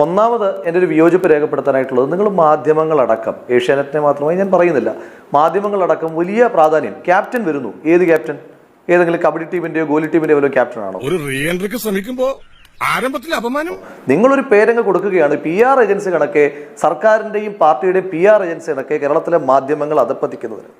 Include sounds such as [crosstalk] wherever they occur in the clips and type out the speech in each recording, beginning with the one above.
ഒന്നാമത് എന്റെ ഒരു വിയോജിപ്പ് രേഖപ്പെടുത്താനായിട്ടുള്ളത് നിങ്ങൾ മാധ്യമങ്ങളടക്കം ഏഷ്യാനെറ്റിനെ മാത്രമായി ഞാൻ പറയുന്നില്ല മാധ്യമങ്ങളടക്കം വലിയ പ്രാധാന്യം ക്യാപ്റ്റൻ വരുന്നു. ഏത് ക്യാപ്റ്റൻ? ഏതെങ്കിലും കബഡി ടീമിന്റെയോ ഗോലി ടീമിന്റെയോ ക്യാപ്റ്റൻ ആണോ ഒരു റീ എൻട്രിക്ക് ശ്രമിക്കുമ്പോ ആരംഭത്തിൽ അപമാനം? നിങ്ങളൊരു പേരങ്ങ് കൊടുക്കുകയാണ്. പി ആർ ഏജൻസി കണക്കെ സർക്കാരിന്റെയും പാർട്ടിയുടെയും പി ആർ ഏജൻസി കണക്കെ കേരളത്തിലെ മാധ്യമങ്ങൾ അധപ്പതിക്കുന്നതിന്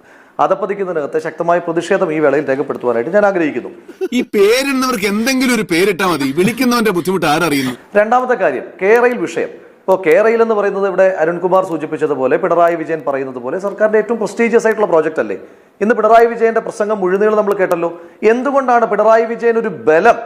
അധപ്പതിക്കുന്നതിനകത്ത് ശക്തമായ പ്രതിഷേധം ഈ വേളയിൽ രേഖപ്പെടുത്തുവാനായിട്ട് ഞാൻ ആഗ്രഹിക്കുന്നു. ഈ പേരിടുന്നവർക്ക് എന്തെങ്കിലും ഒരു പേരിട്ടാൽ മതി. വിളിക്കുന്നവന്റെ ബുദ്ധിമുട്ട് ആരറിയുന്നു? രണ്ടാമത്തെ കാര്യം കേരയിൽ വിഷയം. ഇപ്പോൾ കേരയിൽ എന്ന് പറയുന്നത് ഇവിടെ അരുൺകുമാർ സൂചിപ്പിച്ചതുപോലെ പിണറായി വിജയൻ പറയുന്നത് പോലെ സർക്കാരിന്റെ ഏറ്റവും പ്രസ്റ്റീജിയസ് ആയിട്ടുള്ള പ്രോജക്റ്റ് അല്ലേ? ഇന്ന് പിണറായി വിജയന്റെ പ്രസംഗം മുഴുനീളം നമ്മൾ കേട്ടല്ലോ. എന്തുകൊണ്ടാണ് പിണറായി വിജയൻ ഒരു ബലം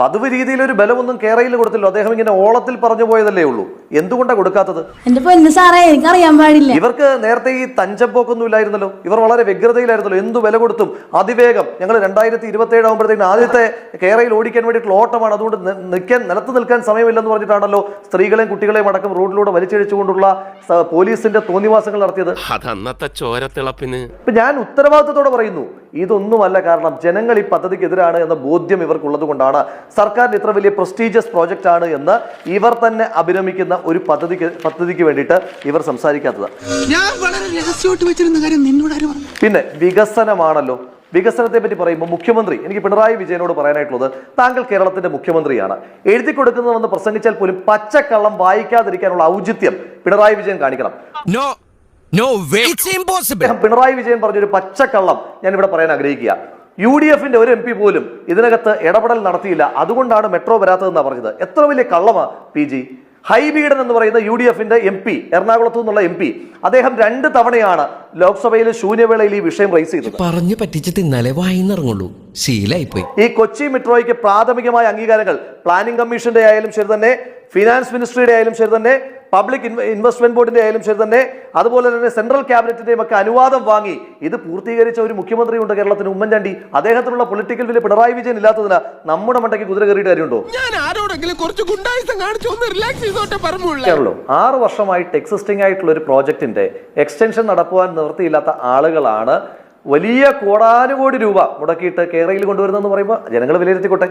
പതിവ് രീതിയിൽ ഒരു ബലമൊന്നും കേരളയിൽ കൊടുത്തില്ലോ. അദ്ദേഹം ഇങ്ങനെ ഓളത്തിൽ പറഞ്ഞു പോയതല്ലേ ഉള്ളൂ. എന്തുകൊണ്ടാണ് കൊടുക്കാത്തത്? എന്റെ പൊന്നു സാറേ എനിക്കറിയാൻ പാടില്ല. ഇവർക്ക് നേരത്തെ ഈ തഞ്ചപ്പോക്കൊന്നും ഇല്ലായിരുന്നല്ലോ. ഇവർ വളരെ വ്യഗ്രതയിലായിരുന്നല്ലോ. എന്തു വില കൊടുത്തും അതിവേഗം. ഞങ്ങൾ രണ്ടായിരത്തി ഇരുപത്തി ഏഴ് ആകുമ്പോഴത്തേക്കും ആദ്യത്തെ കേരയിൽ ഓടിക്കാൻ വേണ്ടിയിട്ടുള്ള ഓട്ടമാണ്. അതുകൊണ്ട് നിൽക്കാൻ നിലത്ത് നിൽക്കാൻ സമയമില്ലെന്ന് പറഞ്ഞിട്ടാണല്ലോ സ്ത്രീകളെയും കുട്ടികളെയും അടക്കം റോഡിലൂടെ വലിച്ചഴിച്ചുകൊണ്ടുള്ള പോലീസിന്റെ തോന്നിവാസങ്ങൾ നടത്തിയത്. അതന്നത്തെ ചോരത്തിളപ്പിന്. ഇപ്പൊ ഞാൻ ഉത്തരവാദിത്തത്തോടെ പറയുന്നു. ഇതൊന്നുമല്ല കാരണം ജനങ്ങൾ ഈ പദ്ധതിക്ക് എതിരാണ് എന്ന ബോധ്യം ഇവർക്കുള്ളത് കൊണ്ടാണ് സർക്കാരിന് ഇത്ര വലിയ പ്രസ്റ്റീജിയസ് പ്രോജക്റ്റ് ആണ് എന്ന് ഇവർ തന്നെ അഭിരമിക്കുന്ന ഒരു പദ്ധതിക്ക് പദ്ധതിക്ക് വേണ്ടിയിട്ട് ഇവർ സംസാരിക്കാത്തത്. പിന്നെ വികസനമാണല്ലോ. വികസനത്തെ പറ്റി പറയുമ്പോൾ മുഖ്യമന്ത്രി എനിക്ക് പിണറായി വിജയനോട് പറയാനായിട്ടുള്ളത് താങ്കൾ കേരളത്തിന്റെ മുഖ്യമന്ത്രിയാണ്. എഴുതി കൊടുക്കുന്നതെന്ന് പ്രസംഗിച്ചാൽ പോലും പച്ചക്കള്ളം വായിക്കാതിരിക്കാനുള്ള ഔചിത്യം പിണറായി വിജയൻ കാണിക്കണം. No, no way. It's Pinarayi Vijayan പറഞ്ഞൊരു പച്ചക്കള്ളം ഞാൻ ഇവിടെ പറയാൻ ആഗ്രഹിക്കുക. യു ഡി എഫിന്റെ ഒരു എം പി പോലും ഇതിനകത്ത് ഇടപെടൽ നടത്തിയില്ല. അതുകൊണ്ടാണ് മെട്രോ വരാത്തതെന്നാണ് പറഞ്ഞത്. എത്ര വലിയ കള്ളമാ പി ജി. ഹൈബീഡൻ എന്ന് പറയുന്ന യു ഡി എഫിന്റെ എം പി എറണാകുളത്തു നിന്നുള്ള എം പി. അദ്ദേഹം രണ്ട് തവണയാണ് ലോക്സഭയിൽ ശൂന്യവേളയിൽ ഈ വിഷയം റൈസ് ചെയ്തത്. പറഞ്ഞു പറ്റിച്ച് തിന്നാലേ വായിന്നിറങ്ങുള്ളൂ. ശീലായിപ്പോയി. ഈ കൊച്ചി മെട്രോയ്ക്ക് പ്രാഥമികമായ അംഗീകാരങ്ങൾ. പ്ലാനിംഗ് കമ്മീഷന്റെ ആയാലും ശരി തന്നെ ഫിനാൻസ് മിനിസ്ട്രിയുടെ ആയാലും ശരി തന്നെ പബ്ലിക് ഇൻവെസ്റ്റ്മെന്റ് ബോർഡിന്റെ ആയാലും ശരി തന്നെ അതുപോലെ തന്നെ സെൻട്രൽ ക്യാബിനറ്റിന്റെയും ഒക്കെ അനുവാദം വാങ്ങി. ഇത് പൂർത്തീകരിച്ച ഒരു മുഖ്യമന്ത്രി മുഖ്യമന്ത്രിയുണ്ട് കേരളത്തിന് ഉമ്മൻചാണ്ടി. അദ്ദേഹത്തിനുള്ള പൊളിറ്റിക്കൽ വില പിണറായി വിജയൻ ഇല്ലാത്തതിന് നമ്മുടെ മണ്ടയ്ക്ക് കുതിര കയറിയിട്ട് കാര്യമുണ്ടോ? കേരളോ ആറ് വർഷമായിട്ട് എക്സിസ്റ്റിംഗ് ആയിട്ടുള്ള ഒരു പ്രോജക്റ്റിന്റെ എക്സ്റ്റൻഷൻ നടത്തുവാൻ നിർത്തിയില്ലാത്ത ആളുകളാണ് വലിയ കോടാനുകോടി രൂപ മുടക്കിയിട്ട് കേരളയിൽ കൊണ്ടുവരുന്നതെന്ന് പറയുമ്പോൾ ജനങ്ങൾ വിലയിരുത്തിക്കോട്ടെ.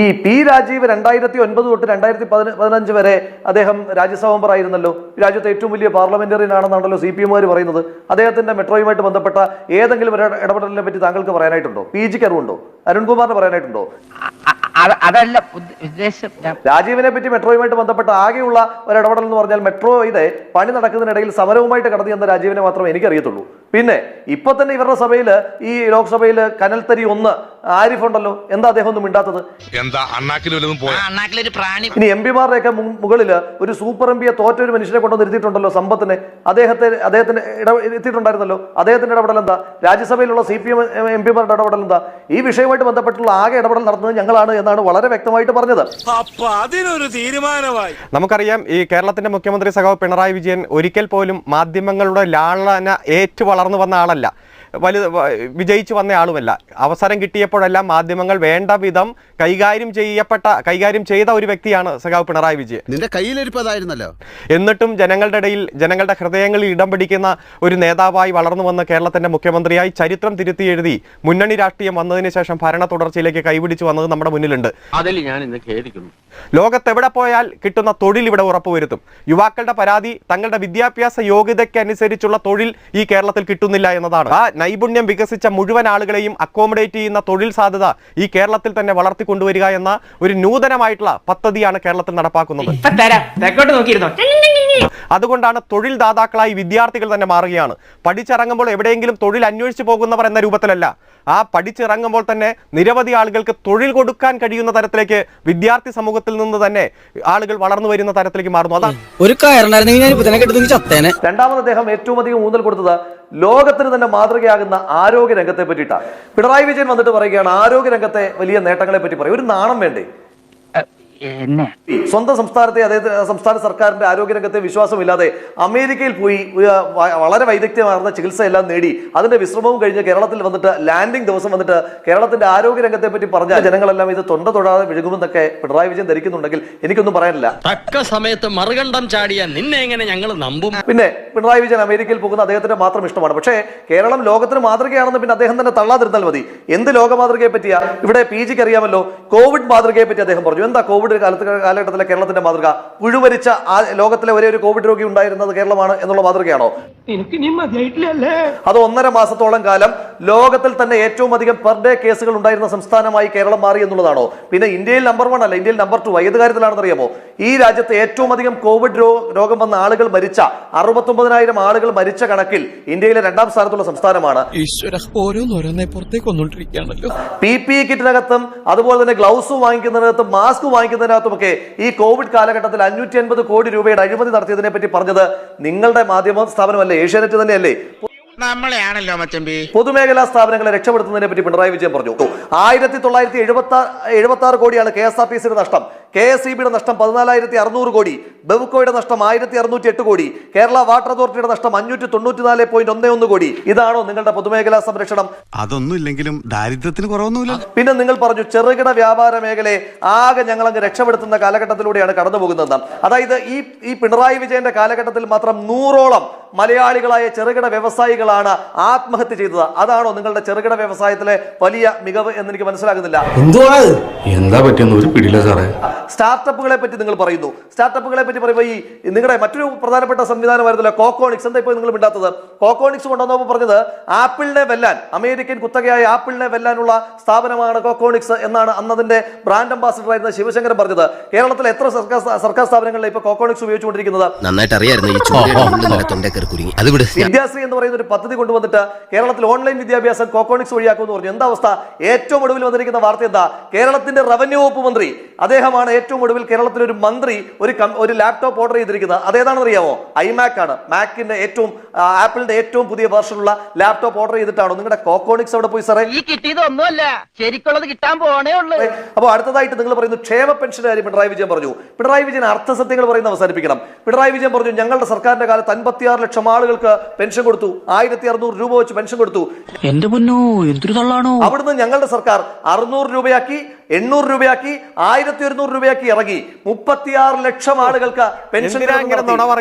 ഈ പി രാജീവ് രണ്ടായിരത്തി ഒൻപത് തൊട്ട് രണ്ടായിരത്തി പതിനഞ്ച് വരെ അദ്ദേഹം രാജ്യസഭ മെമ്പർ ആയിരുന്നല്ലോ രാജ്യത്തെ ഏറ്റവും വലിയ പാർലമെന്ററിയൻ ആണെന്നാണല്ലോ സി പി എമ്മുകാർ പറയുന്നത്. അദ്ദേഹത്തിന്റെ മെട്രോയുമായിട്ട് ബന്ധപ്പെട്ട ഏതെങ്കിലും ഒരു ഇടപെടലിനെ പറ്റി താങ്കൾക്ക് പറയാനായിട്ടുണ്ടോ? പി ജിക്ക് അറിവുണ്ടോ? അരുൺകുമാറിന് പറയാനായിട്ടുണ്ടോ? അതല്ല ഉദ്ദേശം രാജീവിനെ പറ്റി മെട്രോയുമായിട്ട് ബന്ധപ്പെട്ട ആകെയുള്ള ഒരു ഇടപെടൽ എന്ന് പറഞ്ഞാൽ മെട്രോയുടെ പണി നടക്കുന്നതിനിടയിൽ സമരവുമായിട്ട് കടന്നു ചെന്ന രാജീവിനെ മാത്രമേ എനിക്കറിയത്തുള്ളൂ. പിന്നെ ഇപ്പൊ തന്നെ ഇവരുടെ സഭയിൽ ഈ ലോക്സഭയിൽ കനൽത്തരി ഒന്ന് ആരിഫ് ഉണ്ടല്ലോ എന്താ അദ്ദേഹം ഒന്നും മിണ്ടാത്തത്? എന്താ ഇനി എം പിമാരുടെ ഒക്കെ മുകളിൽ ഒരു സൂപ്പർ എം പിയെ തോറ്റ ഒരു മനുഷ്യനെ കൊണ്ടുവന്ന് ഇരുത്തിയിട്ടുണ്ടല്ലോ സമ്പത്തിനെ. അദ്ദേഹത്തെ അദ്ദേഹത്തിന് ഇട ഇരുത്തിയിട്ടുണ്ടായിരുന്നല്ലോ. അദ്ദേഹത്തിന്റെ ഇടപെടൽ എന്താ? രാജ്യസഭയിലുള്ള സി പി എം എം പിമാരുടെ ഇടപെടൽ എന്താ? ഈ വിഷയവുമായിട്ട് ബന്ധപ്പെട്ടുള്ള ആകെ ഇടപെടൽ നടത്തുന്നത് ഞങ്ങളാണ് എന്നാണ് വളരെ വ്യക്തമായിട്ട് പറഞ്ഞത്. അപ്പൊ അതിനൊരു തീരുമാനമായി. നമുക്കറിയാം ഈ കേരളത്തിന്റെ മുഖ്യമന്ത്രി സഖാവ് പിണറായി വിജയൻ ഒരിക്കൽ പോലും മാധ്യമങ്ങളുടെ ലാളന ഏറ്റു വളർന്നു വന്ന ആളല്ല. വലു വിജയിച്ച് വന്ന ആളുമല്ല അവസരം കിട്ടിയപ്പോഴെല്ലാം മാധ്യമങ്ങൾ വേണ്ട വിധം കൈകാര്യം ചെയ്യപ്പെട്ട കൈകാര്യം ചെയ്ത ഒരു വ്യക്തിയാണ് സഖാവ് പിണറായി വിജയൻ. നിന്റെ കയ്യിലിരിപ്പതായിരുന്നല്ലോ. എന്നിട്ടും ജനങ്ങളുടെ ഇടയിൽ ജനങ്ങളുടെ ഹൃദയങ്ങളിൽ ഇടം പിടിക്കുന്ന ഒരു നേതാവായി വളർന്നു വന്ന കേരളത്തിന്റെ മുഖ്യമന്ത്രിയായി ചരിത്രം തിരുത്തി എഴുതി മുന്നണി രാഷ്ട്രീയം വന്നതിന് ശേഷം ഭരണ തുടർച്ചയിലേക്ക് കൈപിടിച്ചു വന്നത് നമ്മുടെ മുന്നിലുണ്ട്. അതിൽ ഞാൻ ഇന്ന് ഖേദിക്കുന്നു. ലോകത്തെവിടെ പോയാൽ കിട്ടുന്ന തൊഴിൽ ഇവിടെ ഉറപ്പുവരുത്തും യുവാക്കളുടെ പരാതി തങ്ങളുടെ വിദ്യാഭ്യാസ യോഗ്യതയ്ക്ക് അനുസരിച്ചുള്ള തൊഴിൽ ഈ കേരളത്തിൽ കിട്ടുന്നില്ല എന്നതാണ്. ആ നൈപുണ്യം വികസിച്ച മുഴുവൻ ആളുകളെയും അക്കോമഡേറ്റ് ചെയ്യുന്ന തൊഴിൽ സാധ്യത ഈ കേരളത്തിൽ തന്നെ വളർത്തിക്കൊണ്ടുവരിക എന്ന ഒരു നൂതനമായിട്ടുള്ള പദ്ധതിയാണ് കേരളത്തിൽ നടപ്പാക്കുന്നത്. അതുകൊണ്ടാണ് തൊഴിൽ ദാതാക്കളായി വിദ്യാർത്ഥികൾ തന്നെ മാറുകയാണ്. പഠിച്ചിറങ്ങുമ്പോൾ എവിടെയെങ്കിലും തൊഴിൽ അന്വേഷിച്ചു പോകുന്നവർ എന്ന രൂപത്തിലല്ല. ആ പഠിച്ചിറങ്ങുമ്പോൾ തന്നെ നിരവധി ആളുകൾക്ക് തൊഴിൽ കൊടുക്കാൻ കഴിയുന്ന തരത്തിലേക്ക് വിദ്യാർത്ഥി സമൂഹത്തിൽ നിന്ന് തന്നെ ആളുകൾ വളർന്നു വരുന്ന തരത്തിലേക്ക് മാറുന്നു. അതാണ് ഒരു രണ്ടാമത് അദ്ദേഹം ഏറ്റവും അധികം ഊന്നൽ കൊടുത്തത് ലോകത്തിന് തന്നെ മാതൃകയാകുന്ന ആരോഗ്യ രംഗത്തെ പറ്റിയിട്ടാണ്. പിണറായി വിജയൻ വന്നിട്ട് പറയുകയാണ് ആരോഗ്യ രംഗത്തെ വലിയ നേട്ടങ്ങളെ പറ്റി പറയും. ഒരു നാണം വേണ്ടേ? എന്നെ. സ്വന്തം സംസ്ഥാനത്തെ അദ്ദേഹത്തിന് സംസ്ഥാന സർക്കാരിന്റെ ആരോഗ്യരംഗത്തെ വിശ്വാസമില്ലാതെ അമേരിക്കയിൽ പോയി വളരെ വൈദഗ്ധ്യമാർന്ന ചികിത്സ എല്ലാം നേടി അതിന്റെ വിശ്രമവും കഴിഞ്ഞ് കേരളത്തിൽ വന്നിട്ട് ലാൻഡിംഗ് ദിവസം വന്നിട്ട് കേരളത്തിന്റെ ആരോഗ്യരംഗത്തെ പറ്റി പറഞ്ഞ ജനങ്ങളെല്ലാം ഇത് തൊണ്ട തൊടാതെ വിഴുകുമെന്നൊക്കെ പിണറായി വിജയൻ ധരിക്കുന്നുണ്ടെങ്കിൽ എനിക്കൊന്നും പറയാനില്ല. തക്ക സമയത്ത് മറുകണ്ഠം ചാടിയ നിന്നെ എങ്ങനെ ഞങ്ങൾ നമ്പും? പിന്നെ പിണറായി വിജയൻ അമേരിക്കയിൽ പോകുന്ന അദ്ദേഹത്തിന്റെ മാത്രം ഇഷ്ടമാണ്. പക്ഷേ കേരളം ലോകത്തിന് മാതൃകയാണെന്ന് പിന്നെ അദ്ദേഹം തന്നെ തള്ളാതിരുന്നാൽ മതി. എന്ത് ലോക മാതൃകയെ പറ്റിയാ ഇവിടെ പി ജിക്ക് അറിയാമല്ലോ കോവിഡ് മാതൃകയെ പറ്റി അദ്ദേഹം പറഞ്ഞു. എന്താ കോവിഡ്? കോവിഡ് കാലത്ത് കാലഘട്ടത്തിലെ കേരളത്തിന്റെ മാതൃക പുഴുവരിച്ച ആ ലോകത്തിലെ ഒരേ ഒരു കോവിഡ് രോഗി ഉണ്ടായിരുന്നത് കേരളമാണ് എന്നുള്ള മാതൃകയാണോ? അത് ഒന്നര മാസത്തോളം കാലം ലോകത്തിൽ തന്നെ ഏറ്റവും അധികം പെർ ഡേ കേസുകൾ ഉണ്ടായിരുന്ന സംസ്ഥാനമായി കേരളം മാറി എന്നുള്ളതാണോ? പിന്നെ ഇന്ത്യയിൽ നമ്പർ വൺ അല്ല ഇന്ത്യയിൽ നമ്പർ ടു ഏത് കാര്യത്തിലാണെന്ന് അറിയാമോ ഈ രാജ്യത്ത് ഏറ്റവും അധികം കോവിഡ് രോഗം വന്ന ആളുകൾ മരിച്ച അറുപത്തൊമ്പതിനായിരം ആളുകൾ മരിച്ച കണക്കിൽ ഇന്ത്യയിലെ രണ്ടാം സ്ഥാനത്തുള്ള സംസ്ഥാനമാണ്. പി പി കിറ്റിനകത്തും അതുപോലെ തന്നെ ഗ്ലൗസ് വാങ്ങിക്കുന്നതിനകത്തും മാസ്ക് വാങ്ങിക്കുന്നതിനകത്തുമൊക്കെ ഈ കോവിഡ് കാലഘട്ടത്തിൽ അഞ്ഞൂറ്റി അൻപത് കോടി രൂപയുടെ അഴിമതി നടത്തിയതിനെ പറ്റി പറഞ്ഞത് നിങ്ങളുടെ മാധ്യമ സ്ഥാപനമല്ലേ? ഏഷ്യാനെറ്റ് തന്നെയല്ലേ? നമ്മളെയാണല്ലോ മച്ചമ്പി. പൊതുമേഖലാ സ്ഥാപനങ്ങളെ രക്ഷപ്പെടുത്തുന്നതിനെ പറ്റി പിണറായി വിജയൻ പറഞ്ഞു. ആയിരത്തി തൊള്ളായിരത്തി എഴുപത്തി എഴുപത്തി ആറ് കോടിയാണ് കെ എസ് ആർ ടി സിയുടെ നഷ്ടം. കെ എസ് ഇ ബിയുടെ നഷ്ടം പതിനാലായിരത്തി അറുന്നൂറ് കോടി ബെവ്കോയുടെ നഷ്ടം ആയിരത്തി അറുന്നൂറ്റി എട്ട് കോടി കേരള വാട്ടർ അതോറിറ്റിയുടെ നഷ്ടം അഞ്ഞൂറ്റി തൊണ്ണൂറ്റിനാല് പോയിന്റ് ഒന്ന് ഒന്ന് കോടി. ഇതാണോ നിങ്ങളുടെ പൊതുമേഖലാ സംരക്ഷണം? അതൊന്നും ഇല്ലെങ്കിലും ദാരിദ്ര്യത്തിന് കുറവൊന്നുമില്ല പിന്നെ നിങ്ങൾ പറഞ്ഞു ചെറുകിട വ്യാപാര മേഖലയെ ആകെ ഞങ്ങൾ അങ്ങ് രക്ഷപ്പെടുത്തുന്ന കാലഘട്ടത്തിലൂടെയാണ് കടന്നു പോകുന്നത് അതായത് ഈ ഈ പിണറായി വിജയന്റെ കാലഘട്ടത്തിൽ മാത്രം നൂറോളം മലയാളികളായ ചെറുകിട വ്യവസായികളാണ് ആത്മഹത്യ ചെയ്തത്. അതാണോ നിങ്ങളുടെ ചെറുകിട വ്യവസായത്തിലെ വലിയ മികവ് എന്ന് എനിക്ക് മനസ്സിലാകുന്നില്ല. എന്താ പറ്റിയെന്ന് ഒരു പിടിയില്ല സാറേ. സ്റ്റാർട്ടപ്പുകളെ പറ്റി നിങ്ങൾ പറയുന്നു. സ്റ്റാർട്ടപ്പുകളെ പറ്റി പറയുമ്പോൾ ഈ നിങ്ങളുടെ മറ്റൊരു പ്രധാനപ്പെട്ട സംവിധാനമായിരുന്നല്ലോ കോക്കോണിക്സ്. എന്താ ഇപ്പോൾ നിങ്ങൾ മിണ്ടാത്തത് കോക്കോണിക്സ് കൊണ്ടുവന്നപ്പോൾ പറഞ്ഞത് ആപ്പിളിനെ വെല്ലാൻ അമേരിക്കൻ കുത്തകയായ ആപ്പിളിനെ വെല്ലാനുള്ള സ്ഥാപനമാണ് കോക്കോണിക്സ് എന്നാണ് അന്നതിന്റെ ബ്രാൻഡ് അംബാസിഡർ ആയിരുന്ന ശിവശങ്കരൻ പറഞ്ഞത്. കേരളത്തിലെ എത്ര സർക്കാർ സർക്കാർ സ്ഥാപനങ്ങളിലെ ഇപ്പോൾ കോക്കോണിക്സ് ഉപയോഗിച്ചുകൊണ്ടിരിക്കുന്നത്? നന്നായിട്ട് അറിയായിരുന്നു വിദ്യാശ്രീ എന്ന് പറയുന്ന ഒരു പദ്ധതി കൊണ്ടുവന്നിട്ട് കേരളത്തിൽ ഓൺലൈൻ വിദ്യാഭ്യാസം കോക്കോണിക്സ് വഴിയാക്കുമെന്ന് പറഞ്ഞു. എന്താ അവസ്ഥ? ഏറ്റവും ഒടുവിൽ വന്നിരിക്കുന്ന വാർത്ത എന്താ? കേരളത്തിന്റെ റവന്യൂ വകുപ്പ് മന്ത്രി അദ്ദേഹമാണ് ഏറ്റവും ഒടുവിൽ കേരളത്തിൽ ഒരു മന്ത്രി ഒരു ഒരു ലാപ്ടോപ്പ് ഓർഡർ ചെയ്തിരിക്കുന്നത്. അതേതാണെന്ന് അറിയാമോ ഐമാക് ആണ്. മാക്കിന്റെ ഏറ്റവും ആപ്പിളിന്റെ ഏറ്റവും പുതിയ വേർഷനുള്ള ലാപ്ടോപ്പ് ഓർഡർ ചെയ്തിട്ടാണോ? നിങ്ങളുടെ കോക്കോണിക്സ് അവിടെ പോയി സാറേ? കിട്ടിയതൊന്നുമല്ല ശരിക്കുള്ളത് കിട്ടാൻ പോണേ ഉള്ളൂ. അപ്പോൾ അടുത്തതായിട്ട് നിങ്ങൾ പറയുന്നു ക്ഷേമ പെൻഷന്റെ കാര്യം പിണറായി വിജയൻ പറഞ്ഞു. പിണറായി വിജയൻ അർത്ഥസത്യങ്ങൾ പറയുന്ന അവസാനിപ്പിക്കണം. പിണറായി വിജയൻ പറഞ്ഞു ഞങ്ങളുടെ സർക്കാരിന്റെ കാലത്ത് അൻപത്തിയാറ് ലക്ഷം ആളുകൾക്ക് പെൻഷൻ കൊടുത്തു. ആയിരത്തി അറുന്നൂറ് രൂപ വെച്ച് പെൻഷൻ കൊടുത്തു. എന്റെ മുന്നോ എന്തൊരു തള്ളാണോ? അവിടുന്ന് ഞങ്ങളുടെ സർക്കാർ അറുന്നൂറ് രൂപയാക്കി. എണ്ണൂറ് രൂപയാക്കി ആയിരത്തി ഒരുന്നൂറ് രൂപയാക്കി ഇറങ്ങി. മുപ്പത്തിയാറ് ലക്ഷം ആളുകൾക്ക് പെൻഷൻ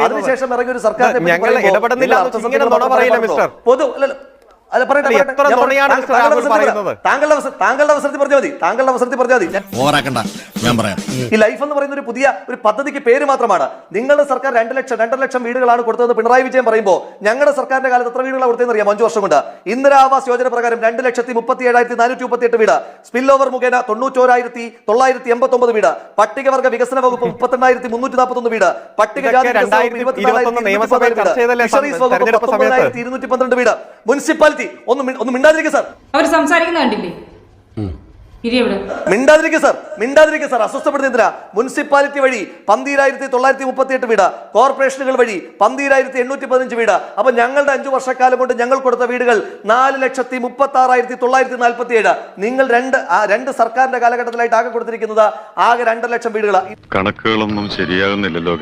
അതിനുശേഷം ഇറങ്ങിയ ഒരു സർക്കാർ. പൊതു അല്ല, പറയട്ടെ, അല്ല, പറയട്ടെ. എത്ര ഞാൻ നുണയാണ് താങ്കൾ- മിസ്റ്റർ താങ്കളുടെ രാഹുൽ അവസരത്തിൽ പറയുന്നത്? താങ്കളുടെ അവസര- താങ്കളുടെ അവസരത്തിൽ പറഞ്ഞാൽ മതി. താങ്കളുടെ അവസരത്തിൽ പറഞ്ഞാൽ മതി. ഓറാക്കണ്ട ഞാൻ പറയാം. ഈ ലൈഫ് എന്ന് പറയുന്ന ഒരു പുതിയ ഒരു പദ്ധതിക്ക് പേര് മാത്രമാണ്. നിങ്ങളുടെ സർക്കാർ രണ്ട് ലക്ഷം രണ്ടര ലക്ഷം വീടുകളാണ് കൊടുത്തത് പിണറായി വിജയൻ പറയുമ്പോൾ ഞങ്ങളുടെ സർക്കാരിന്റെ കാലത്ത് എത്ര വീടുകളാണ് കൊടുത്തതെന്ന് അറിയാം അഞ്ചു വർഷം കൊണ്ട്. ഇന്ദിരാവാസ് യോജന പ്രകാരം രണ്ട് ലക്ഷത്തി മുപ്പത്തി ഏഴായിരത്തി നാനൂറ്റി മുപ്പത്തി എട്ട് വീട്. സ്പിൽ ഓവർ മുഖേന തൊണ്ണൂറ്റോരായിരത്തി തൊള്ളായിരത്തി എൺപത്തി ഒമ്പത് വീട്. പട്ടികവർഗ വികസന വകുപ്പ് മുപ്പത്തെണ്ണായിരത്തി മുന്നൂറ്റി നാൽപ്പത്തി ഒന്ന് വീട് പട്ടികജാതി ഇതൊക്കെ വകുപ്പ് 2021 നിയമസഭയിൽ ചർച്ച ചെയ്തല്ലേ ഫിഷറീസ് വകുപ്പ് സമയത്ത്? പത്തൊമ്പതിനായിരത്തി ഇരുന്നൂറ്റി പന്ത്രണ്ട് വീട്. മുനിസിപ്പാലിറ്റി ഒന്ന് ഒന്ന് മിണ്ടാതിരിക്കുക സാർ. അവർ സംസാരിക്കുന്ന കണ്ടില്ലേ? മിണ്ടാതിരിക്കുക സാർ മിണ്ടാതിരിക്കുക സാർ. അസ്വസ്ഥപ്പെടുത്തുന്നില്ല മുനിസിപ്പാലിറ്റി വഴി പന്തീരായിരത്തി തൊള്ളായിരത്തി മുപ്പത്തി എട്ട് വീട്. കോർപ്പറേഷനുകൾ വഴി പന്തീരായിരത്തി എണ്ണൂറ്റി പതിനഞ്ച് വീട്. അപ്പൊ ഞങ്ങളുടെ അഞ്ചു വർഷക്കാലം കൊണ്ട് ഞങ്ങൾ കൊടുത്ത വീടുകൾ നാല് ലക്ഷത്തി മുപ്പത്തി ആറായിരത്തി തൊള്ളായിരത്തി നാൽപ്പത്തി ഏഴ് നിങ്ങൾ രണ്ട് രണ്ട് സർക്കാരിന്റെ കാലഘട്ടത്തിലായിട്ട് ആകെ കൊടുത്തിരിക്കുന്നത് ആകെ രണ്ടര ലക്ഷം വീടുകളാണ് കണക്കുകളൊന്നും ശരിയാകുന്നില്ലല്ലോ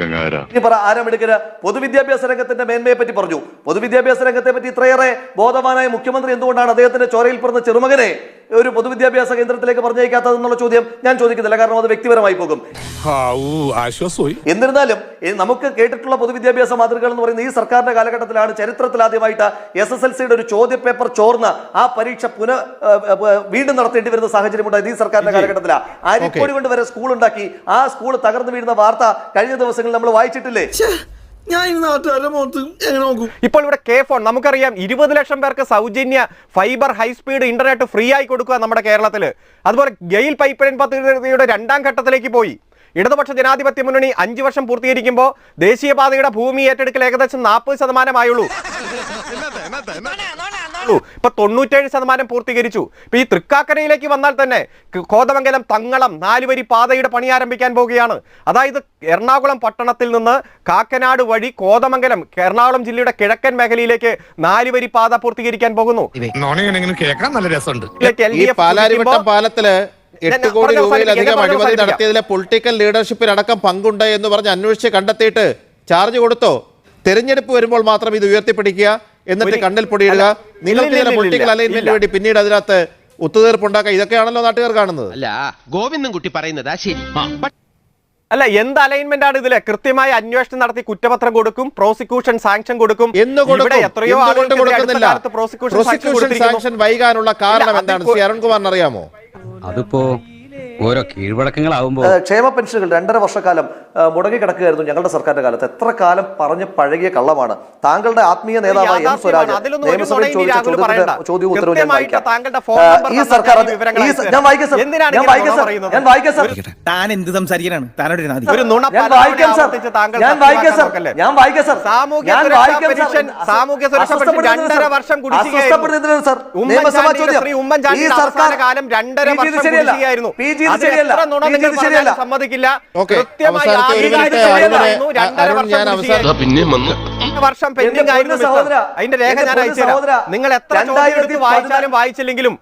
ഇനി പറ ആരാമെടുക്കര് പൊതുവിദ്യാഭ്യാസ രംഗത്തിന്റെ മേന്മയെ പറ്റി പറഞ്ഞു. പൊതുവിദ്യാഭ്യാസ രംഗത്തെ പറ്റി ഇത്രയേറെ ബോധവാനായ മുഖ്യമന്ത്രി എന്തുകൊണ്ടാണ് അദ്ദേഹത്തിന്റെ ചോരയിൽ പിറന്ന ചെറുമകനെ ഒരു പൊതുവിദ്യാഭ്യാസ കേന്ദ്രത്തിലേക്ക് പറഞ്ഞേക്കാത്തതെന്നുള്ള ചോദ്യം ഞാൻ ചോദിക്കുന്നില്ല. കാരണം അത് വ്യക്തിപരമായി പോകും. എന്നിരുന്നാലും നമുക്ക് കേട്ടിട്ടുള്ള പൊതുവിദ്യാഭ്യാസ മാതൃകകൾ എന്ന് പറയുന്നത് ഈ സർക്കാരിന്റെ കാലഘട്ടത്തിലാണ് ചരിത്രത്തിൽ ആദ്യമായിട്ട് എസ് എസ് എൽ സിയുടെ ഒരു ചോദ്യ പേപ്പർ ചോർന്ന് ആ പരീക്ഷ പുന വീണ്ടും നടത്തേണ്ടി വരുന്ന സാഹചര്യം ഉണ്ടായത് ഈ സർക്കാരിന്റെ കാലഘട്ടത്തിലാണ് അരിക്കോടി കൊണ്ട് വരെ സ്കൂൾ ഉണ്ടാക്കി ആ സ്കൂൾ തകർന്നു വീഴുന്ന വാർത്ത കഴിഞ്ഞ ദിവസങ്ങളിൽ നമ്മൾ വായിച്ചിട്ടില്ലേ? ഞാൻ ഈ നാട്ടുകാരുടെ മുഖത്ത് എങ്ങനെ നോക്കും? ഇപ്പോൾ ഇവിടെ കെ ഫോൺ നമുക്കറിയാം ഇരുപത് ലക്ഷം പേർക്ക് സൗജന്യ ഫൈബർ ഹൈസ്പീഡ് ഇന്റർനെറ്റ് ഫ്രീ ആയി കൊടുക്കുക നമ്മുടെ കേരളത്തിൽ അതുപോലെ ഗെയിൽ പൈപ്പ് ലൈൻ പദ്ധതിയുടെ രണ്ടാം ഘട്ടത്തിലേക്ക് പോയി. ഇടതുപക്ഷ ജനാധിപത്യ മുന്നണി അഞ്ചു വർഷം പൂർത്തീകരിക്കുമ്പോൾ ദേശീയപാതയുടെ ഭൂമി ഏറ്റെടുക്കൽ ഏകദേശം നാൽപ്പത് ശതമാനമായുള്ളൂ. [laughs] ഉള്ളൂ. ഇപ്പൊ തൊണ്ണൂറ്റേഴ് ശതമാനം പൂർത്തീകരിച്ചു. ഇപ്പൊ ഈ തൃക്കാക്കരയിലേക്ക് വന്നാൽ തന്നെ കോതമംഗലം തങ്ങളം നാലുവരി പാതയുടെ പണി ആരംഭിക്കാൻ പോവുകയാണ്. അതായത് എറണാകുളം പട്ടണത്തിൽ നിന്ന് കാക്കനാട് വഴി കോതമംഗലം എറണാകുളം ജില്ലയുടെ കിഴക്കൻ മേഖലയിലേക്ക് നാലുവരി പാത പൂർത്തീകരിക്കാൻ പോകുന്നു. കേൾക്കാൻ നല്ല രസമുണ്ട്. ഈ പാലാരിവട്ടം കുതിക്കുമ്പോൾ- പാലത്തിൽ എട്ട് കോടി രൂപയിലധികം അഴിമതി നടത്തിയതിലെ പൊളിറ്റിക്കൽ ലീഡർഷിപ്പിലടക്കം പങ്കുണ്ട് എന്ന് പറഞ്ഞ് അന്വേഷിച്ച് കണ്ടെത്തിയിട്ട് ചാർജ് കൊടുത്തോ? തെരഞ്ഞെടുപ്പ് വരുമ്പോൾ മാത്രം ഇത് ഉയർത്തിപ്പിടിക്കുക. എന്നിട്ട് കണ്ണിൽ പൊടിയിടുക നിങ്ങൾക്ക് ചില പൊളിറ്റിക്കൽ അലൈൻമെന്റ് വേണ്ടി പിന്നീട് അതിനകത്ത് ഒത്തുതീർപ്പുണ്ടാക്കുക ഇതൊക്കെയാണല്ലോ നാട്ടുകാർ കാണുന്നത്. അല്ല ഗോവിന്ദൻ കുട്ടി പറയുന്നതാ ശരി. അല്ല എന്ത് അലൈൻമെന്റ് ആണ് ഇതിലെ? കൃത്യമായ അന്വേഷണം നടത്തി കുറ്റപത്രം കൊടുക്കും പ്രോസിക്യൂഷൻ സാങ്ഷൻ കൊടുക്കും. എന്ന് ഇവിടെ കൊടുക്കും എത്രയോ പ്രോസിക്യൂഷൻ സാങ്ഷൻ വൈകാനുള്ള കാരണം എന്താണ്? അരുൺകുമാറിന് അറിയാമോ? അതിപ്പോ ഓരോ കീഴ്വഴക്കങ്ങളാവുമ്പോൾ ക്ഷേമ പെൻഷനുകൾ രണ്ടര വർഷക്കാലം മുടങ്ങി മുടങ്ങിക്കിടക്കുകയായിരുന്നു ഞങ്ങളുടെ സർക്കാരിന്റെ കാലത്ത് എത്ര കാലം പറഞ്ഞ് പഴകിയ കള്ളമാണ്. താങ്കളുടെ ആത്മീയ നേതാവായ എം. സ്വരാജ് നിയമസഭയിൽ ചോദിച്ച ചോദ്യത്തിന്റെ ഉത്തരവും ഞാൻ വായിക്കാം. താങ്കളുടെ ഫോൺ നമ്പർ ഈ സർക്കാർ. ഞാൻ വായിക്കാം സർ. ഞാൻ വായിക്കാം സർ. ഞാൻ വായിക്കാം സർ. താൻ എന്ത് സംസാരിക്കാനാണ്? താനോട് ഒരു ഞാൻ പലതവണ വായിക്കാം സർ. ഞാൻ വായിക്കാം സർ. ഞാൻ വായിക്കാം സർ. സാമൂഹ്യ ഞാൻ വായിക്കാം സർ. സാമൂഹ്യ സുരക്ഷാ പെൻഷൻ രണ്ടര വർഷം കുടിശ്ശികയായിരുന്നു. സർ. നിയമസഭാ ഉമ്മൻചാണ്ടിയുടെ ചോദ്യം ഈ സർക്കാർ കാലം രണ്ടര വർഷം കുടിശ്ശികയായിരുന്നു. ശരിയല്ല. സമ്മതിക്കില്ല. കൃത്യമായി വർഷം ഞാൻ അവസാനം കുടിശ്ശികയായിരുന്നു. പിന്നെയും വന്നു വർഷം എന്റെ പെൻഡിംഗ് ആയിരുന്നു അതിന്റെ രേഖ ഞാൻ അയച്ചു നിങ്ങൾ എത്ര ചോദ്യം വായിച്ചാലും വായിച്ചില്ലെങ്കിലും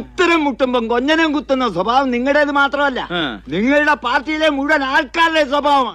ഉത്തരം മുട്ടുമ്പം കൊഞ്ഞനം കുത്തുന്ന സ്വഭാവം നിങ്ങളുടേത് മാത്രമല്ല. നിങ്ങളുടെ പാർട്ടിയിലെ മുഴുവൻ ആൾക്കാരുടെ സ്വഭാവം